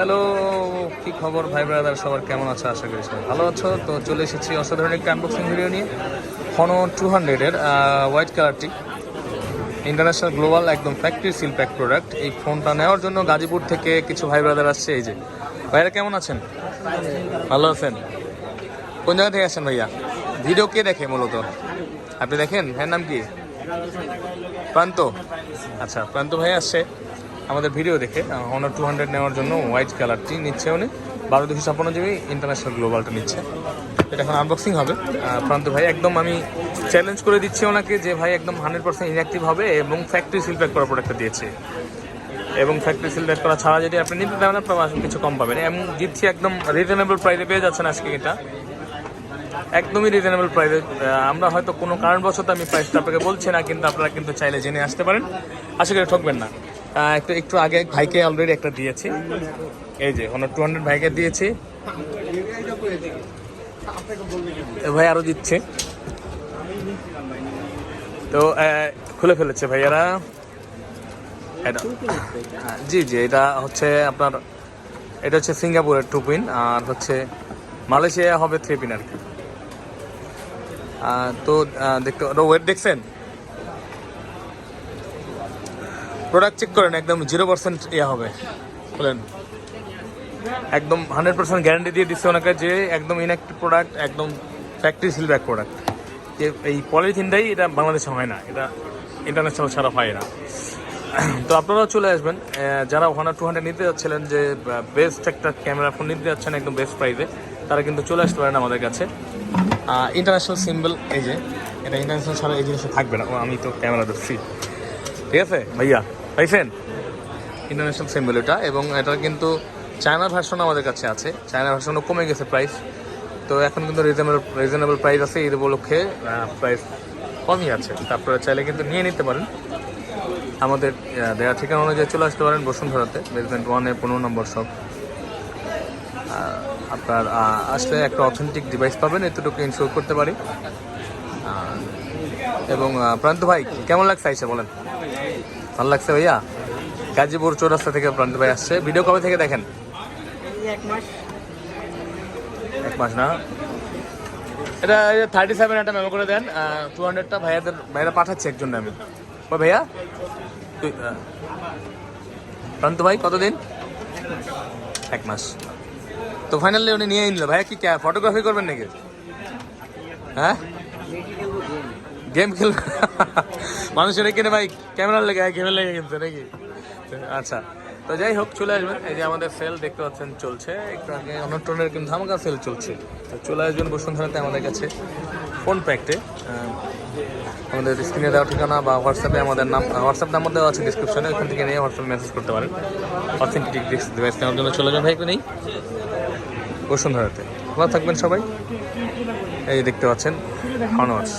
Hello, কি খবর ভাই ব্রাদার? সবার কেমন আছো? আশা করি সবাই ভালো আছো। তো চলে এসেছি অসাধারণ একটা আনবক্সিং ভিডিও নিয়ে। হনো টু হান্ড্রেডের হোয়াইট কালারটি ইন্টারন্যাশনাল গ্লোবাল একদম ফ্যাক্টরি সিল প্যাক প্রোডাক্ট এই ফোনটা নেওয়ার জন্য গাজীপুর থেকে কিছু ভাই ব্রাদার আসছে, এই যে। ভাইরা কেমন আছেন? ভালো আছেন? কোন জায়গা থেকে আসছেন ভাইয়া? ভিডিও কে দেখে মূলত? আপনি দেখেন? ভাইয়ের নাম কি? প্রান্ত। আচ্ছা প্রান্ত ভাই আসছে। আমাদের ভিডিও দেখে হনার টু হান্ড্রেড নেওয়ার জন্য হোয়াইট কালারটি নিচ্ছে উনি। বারো দুশো ছাপ্পান্ন জিবি ইন্টারন্যাশনাল গ্লোবালটা নিচ্ছে। এটা এখন আনবক্সিং হবে। প্রান্ত ভাই, একদম আমি চ্যালেঞ্জ করে দিচ্ছি ওনাকে যে ভাই একদম হান্ড্রেড পার্সেন্ট ইনঅ্যাক্টিভ হবে এবং ফ্যাক্টরি সিল প্যাক করা প্রোডাক্টটা দিয়েছে। এবং ফ্যাক্টরি সিল প্যাক করা ছাড়া যদি আপনি নিতে পারেন, আপনার কিছু কম পাবেন। এবং দিচ্ছি একদম রিজনেবল প্রাইসে পেয়ে যাচ্ছেন আজকে এটা। একদমই রিজনেবল প্রাইসে আমরা হয়তো কোনো কারণবশত আমি প্রাইসটা আপনাকে বলছি না, কিন্তু আপনারা কিন্তু চাইলে জেনে আসতে পারেন। আশা করি ঠকবেন না। একটু একটু আগে ভাইকে অলরেডি একটা দিয়েছি। এই যে হনার টু হান্ড্রেড ভাইকে দিয়েছি। ভাই আরও দিচ্ছে। তো খুলে ফেলেছে ভাইয়ারা। এটা জি জি, এটা হচ্ছে আপনার এটা হচ্ছে সিঙ্গাপুরের টু পিন আর হচ্ছে মালয়েশিয়া হবে থ্রি পিন আর কি। তো দেখতে ওয়েট দেখছেন? প্রোডাক্ট চেক করেন, একদম জিরো পার্সেন্ট ইয়ে হবে। বলেন। একদম হান্ড্রেড পার্সেন্ট গ্যারান্টি দিয়ে দিচ্ছে ওনাকে যে একদম ইনঅ্যাক্টিভ প্রোডাক্ট একদম ফ্যাক্টরি সিল ব্যাক প্রোডাক্ট যে এই পলিথিনটাই এটা বাংলাদেশে হয় না, এটা ইন্টারন্যাশনাল ছাড়া হয় না। তো আপনারাও চলে আসবেন। যারা ওখানে টু হান্ড্রেড নিতে যাচ্ছিলেন যে বেস্ট একটা ক্যামেরা ফোন নিতে যাচ্ছেন একদম বেস্ট প্রাইসে তারা কিন্তু চলে আসতে পারেন আমাদের কাছে। ইন্টারন্যাশনাল সিম্বল এই যে, এটা ইন্টারন্যাশনাল ছাড়া এই জিনিসটা থাকবে না। আমি তো ক্যামেরা ধরছি। ঠিক আছে? ভাইয়া। পাইছেন? ইন্টারন্যাশনাল সিম্বল এটা, এবং এটা কিন্তু চায়না ভার্সন আমাদের কাছে আছে। চায়না ভার্সনও কমে গেছে প্রাইস তো এখন কিন্তু রিজনেবল রিজনেবল প্রাইস আছে ঈদ উপলক্ষে প্রাইস কমই আছে। তারপরে চাইলে কিন্তু নিয়ে নিতে পারেন। আমাদের দেওয়া ঠিকানা অনুযায়ী চলে আসতে পারেন বসুন্ধরাতে বেসমেন্ট ওয়ানের পনেরো নম্বর সব আপনার আসলে একটা অথেন্টিক ডিভাইস পাবেন, এতটুকু ইনশোর করতে পারি। এবং প্রান্ত ভাই, কেমন লাগছে আইসা বলেন? ভালো লাগছে ভাইয়া? গাজীপুর চৌরাস্তা থেকে প্রান্ত ভাই আসছে। ভিডিও কবে থেকে দেখেন? এক মাস। না? এটা থার্টি সেভেন একটা মেমো করে দেন। টু হান্ড্রেডটা ভাইয়াদের ভাইরা পাঠাচ্ছে একজন আমি। ওই ভাইয়া? প্রান্ত ভাই কতদিন? এক মাস। তো ফাইনালি উনি নিয়ে নিল। ভাইয়া কি ফটোগ্রাফি করবেন নাকি? হ্যাঁ? গেম খেল মানুষের কিনে ভাই ক্যামেরার লেগে গেমের লেগে কিনছে নাকি? আচ্ছা তো যাই হোক, চলে আসবেন। এই যে আমাদের সেল দেখতে পাচ্ছেন, চলছে। একটু আগে অনটনের কিন্তু ধামাকা সেল চলছে। তো চলে আসবেন বসুন্ধরাতে আমাদের কাছে ফোন প্যাকটে আমাদের স্ক্রিনে দেওয়া ঠিকানা বা হোয়াটসঅ্যাপে আমাদের নাম হোয়াটসঅ্যাপ নাম্বার দেওয়া আছে ডিসক্রিপশনে ওখান থেকে নিয়ে হোয়াটসঅ্যাপ মেসেজ করতে পারেন। অথেন্টিক ডিভাইস নেওয়ার জন্য চলে যান ভাই নেই বসুন্ধরাতে। ভালো থাকবেন সবাই। এই দেখতে পাচ্ছেন হনর্স